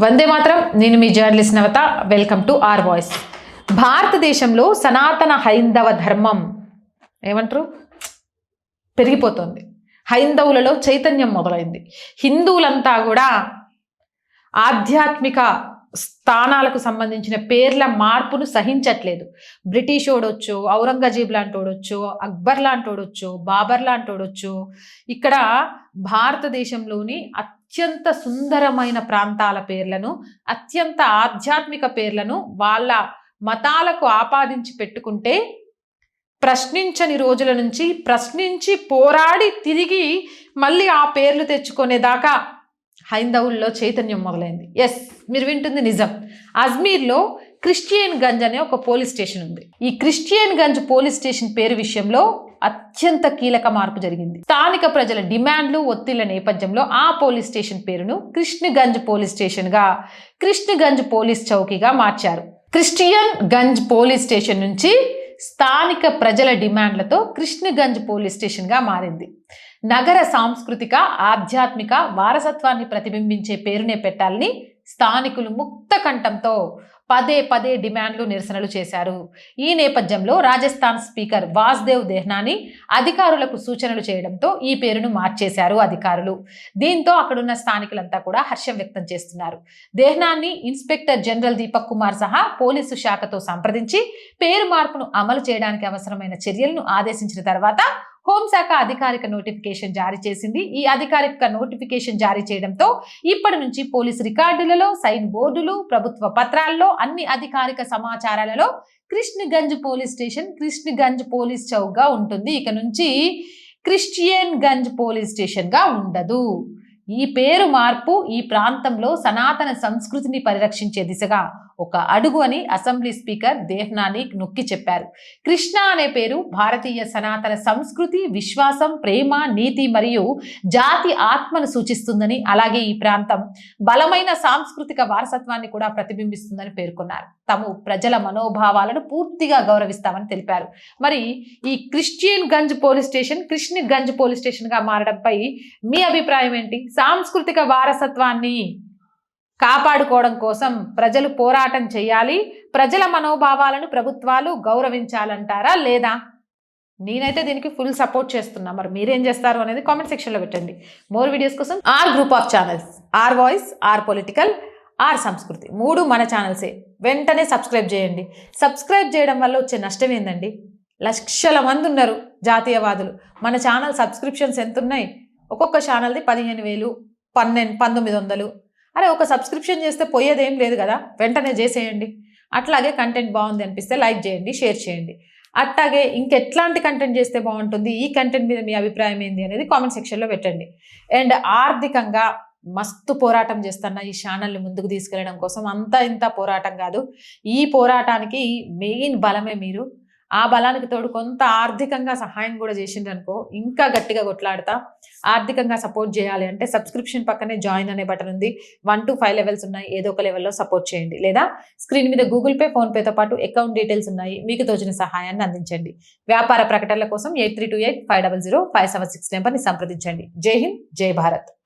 వందే మాత్రం. నేను మీ journalist Navatha. Welcome to R voice. భారతదేశంలో సనాతన హైందవ ధర్మం ఏమంటారు? పెరిగిపోతుంది. హైందవులలో చైతన్యం మొదలైంది. హిందువులంతా కూడా ఆధ్యాత్మిక స్థానాలకు సంబంధించిన పేర్ల మార్పును సహించట్లేదు. బ్రిటిష్ ఓడొచ్చు ఔరంగజేబ్ లాంటి ఓడొచ్చు అక్బర్ లాంటి ఓడొచ్చు బాబర్ లాంటి ఓడొచ్చు ఇక్కడ భారతదేశంలోని అత్యంత సుందరమైన ప్రాంతాల పేర్లను అత్యంత ఆధ్యాత్మిక పేర్లను వాళ్ళ మతాలకు ఆపాదించి పెట్టుకుంటే ప్రశ్నించని రోజుల నుంచి ప్రశ్నించి పోరాడి తిరిగి మళ్ళీ ఆ పేర్లు తెచ్చుకునేదాకా హైందవుల్లో చైతన్యం మొదలైంది. ఎస్ మీరు వింటుంది నిజం. అజ్మీర్లో క్రిస్టియన్ గంజ్ అనే ఒక పోలీస్ స్టేషన్ ఉంది. ఈ క్రిస్టియన్ గంజ్ పోలీస్ స్టేషన్ పేరు విషయంలో అత్యంత కీలక మార్పు జరిగింది. స్థానిక ప్రజల డిమాండ్లు ఒత్తిళ్ళ నేపథ్యంలో ఆ పోలీస్ స్టేషన్ పేరును కృష్ణగంజ్ పోలీస్ స్టేషన్గా కృష్ణగంజ్ పోలీస్ చౌకీగా మార్చారు. క్రిస్టియన్ గంజ్ పోలీస్ స్టేషన్ నుంచి స్థానిక ప్రజల డిమాండ్లతో కృష్ణగంజ్ పోలీస్ స్టేషన్గా మారింది. నగర సాంస్కృతిక ఆధ్యాత్మిక వారసత్వాన్ని ప్రతిబింబించే పేరునే పెట్టాలని స్థానికులు ముక్త కంఠంతో పదే పదే డిమాండ్లు నిరసనలు చేశారు. ఈ నేపథ్యంలో రాజస్థాన్ స్పీకర్ వాస్దేవ్ దేహ్నాని అధికారులకు సూచనలు చేయడంతో ఈ పేరును మార్చేశారు అధికారులు. దీంతో అక్కడున్న స్థానికులంతా కూడా హర్షం వ్యక్తం చేస్తున్నారు. దేహ్నాన్ని ఇన్స్పెక్టర్ జనరల్ దీపక్ కుమార్ సహా పోలీసు శాఖతో సంప్రదించి పేరు మార్పును అమలు చేయడానికి అవసరమైన చర్యలను ఆదేశించిన తర్వాత హోంశాఖ అధికారిక నోటిఫికేషన్ జారీ చేసింది. ఈ అధికారిక నోటిఫికేషన్ జారీ చేయడంతో ఇప్పటి నుంచి పోలీసు రికార్డులలో సైన్ బోర్డులు ప్రభుత్వ పత్రాల్లో అన్ని అధికారిక సమాచారాలలో Krishnaganj police station Krishnaganj police చౌక్గా ఉంటుంది. ఇక నుంచి క్రిస్టియన్ గంజ్ పోలీస్ స్టేషన్గా ఉండదు. ఈ పేరు మార్పు ఈ ప్రాంతంలో సనాతన సంస్కృతిని పరిరక్షించే దిశగా ఒక అడుగు అని అసెంబ్లీ స్పీకర్ దేహ్నాని నొక్కి చెప్పారు. కృష్ణ అనే పేరు భారతీయ సనాతన సంస్కృతి విశ్వాసం ప్రేమ నీతి మరియు జాతి ఆత్మను సూచిస్తుందని అలాగే ఈ ప్రాంతం బలమైన సాంస్కృతిక వారసత్వాన్ని కూడా ప్రతిబింబిస్తుందని పేర్కొన్నారు. తాము ప్రజల మనోభావాలను పూర్తిగా గౌరవిస్తామని తెలిపారు. మరి ఈ Christian Ganj police station Krishna Ganj police స్టేషన్గా మారడంపై మీ అభిప్రాయం ఏంటి? సాంస్కృతిక వారసత్వాన్ని కాపాడుకోవడం కోసం ప్రజలు పోరాటం చేయాలి ప్రజల మనోభావాలను ప్రభుత్వాలు గౌరవించాలంటారా లేదా? నేనైతే దీనికి ఫుల్ సపోర్ట్ చేస్తున్నా. మరి మీరేం చేస్తారు అనేది కామెంట్ సెక్షన్లో పెట్టండి. మోర్ వీడియోస్ కోసం R group of channels R voice R political R Sanskriti. మూడు మన ఛానల్సే. వెంటనే సబ్స్క్రైబ్ చేయండి. సబ్స్క్రైబ్ చేయడం వల్ల వచ్చే నష్టం ఏందండి? లక్షల మంది ఉన్నారు జాతీయవాదులు. మన ఛానల్ సబ్స్క్రిప్షన్స్ ఎంత ఉన్నాయి ఒక్కొక్క ఛానల్ది పదిహేను వేలు పన్నెండు పంతొమ్మిది వందలు. అరే ఒక సబ్స్క్రిప్షన్ చేస్తే పోయేది ఏం లేదు కదా? వెంటనే చేసేయండి. అట్లాగే కంటెంట్ బాగుంది అనిపిస్తే లైక్ చేయండి షేర్ చేయండి. అట్లాగే ఇంకెట్లాంటి కంటెంట్ చేస్తే బాగుంటుంది? ఈ కంటెంట్ మీద మీ అభిప్రాయం ఏంది అనేది కామెంట్ సెక్షన్లో పెట్టండి. అండ్ ఆర్థికంగా మస్తు పోరాటం చేస్తున్న ఈ ఛానల్ని ముందుకు తీసుకెళ్ళడం కోసం అంత ఇంత పోరాటం కాదు. ఈ పోరాటానికి మెయిన్ బలమే మీరు. ఆ బలానికి తోడు కొంత ఆర్థికంగా సహాయం కూడా చేసిండ్రు అనుకో ఇంకా గట్టిగా కొట్లాడతా. ఆర్థికంగా సపోర్ట్ చేయాలి అంటే సబ్స్క్రిప్షన్ పక్కనే జాయిన్ అనే బటన్ ఉంది. వన్ టు ఫైవ్ లెవెల్స్ ఉన్నాయి ఏదో ఒక లెవెల్లో సపోర్ట్ చేయండి. లేదా స్క్రీన్ మీద గూగుల్ పే ఫోన్పేతో పాటు అకౌంట్ డీటెయిల్స్ ఉన్నాయి మీకు తోచిన సహాయాన్ని అందించండి. వ్యాపార ప్రకటనల కోసం eight three two eight five double zero five seven six నెంబర్ని సంప్రదించండి. జై హింద్ జై భారత్.